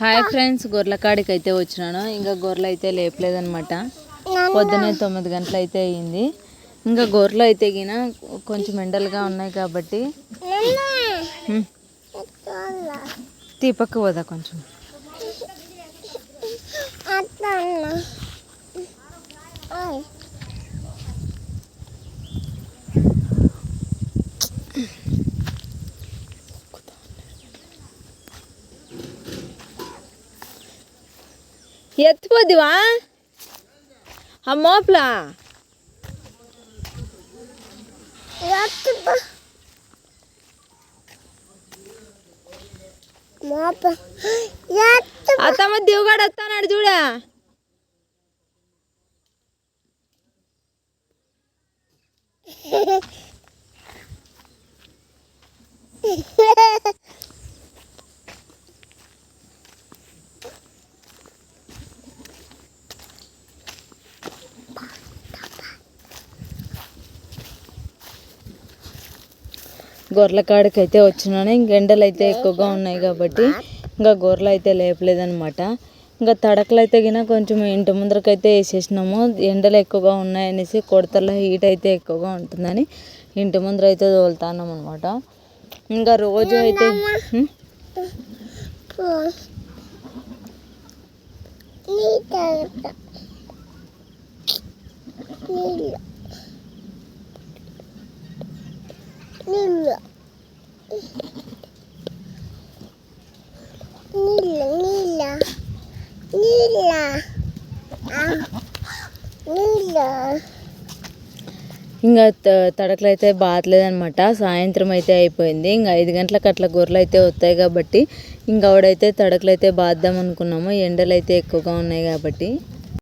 Hi friends గొర్రెల కాడికి అయితే వచ్చినాను. ఇంకా గొర్రెలు అయితే లేపలేదనమాట పొద్దునే తొమ్మిది గంటలు అయితే అయ్యింది. ఇంకా గొర్రెలు అయితే గిన కొంచెం ఎండలుగా ఉన్నాయి కాబట్టి తీపక్క పోదా కొంచెం. ಎತ್ಬೋದಿವಾ ಆ ಮೋಪ್ಲ ಅತ್ತ ಮತ್ತೆ ದೇವ್ಗಾಡ ಅತ್ತ ನಾಡು ಜೂಡ గొర్రెల కాడికి అయితే వచ్చినాను. ఇంక ఎండలు అయితే ఎక్కువగా ఉన్నాయి కాబట్టి ఇంకా గొర్రెలు అయితే లేపలేదనమాట ఇంకా తడకలు అయితే గిన కొంచెం ఇంటి ముందరకైతే వేసేసినాము. ఎండలు ఎక్కువగా ఉన్నాయనేసి కొడతల హీట్ అయితే ఎక్కువగా ఉంటుందని ఇంటి ముందర అయితే తోలుతాన్నాం అనమాట ఇంకా రోజు అయితే హ్మ్? ఇంకా తడకలు అయితే బాతలేదనమాట సాయంత్రం అయితే అయిపోయింది. ఇంకా ఐదు గంటలకు అట్లా గొర్రెలు అయితే వస్తాయి కాబట్టి ఇంకా ఆవిడైతే తడకలు అయితే బాద్దాం అనుకున్నాము ఎండలు అయితే ఎక్కువగా ఉన్నాయి కాబట్టి.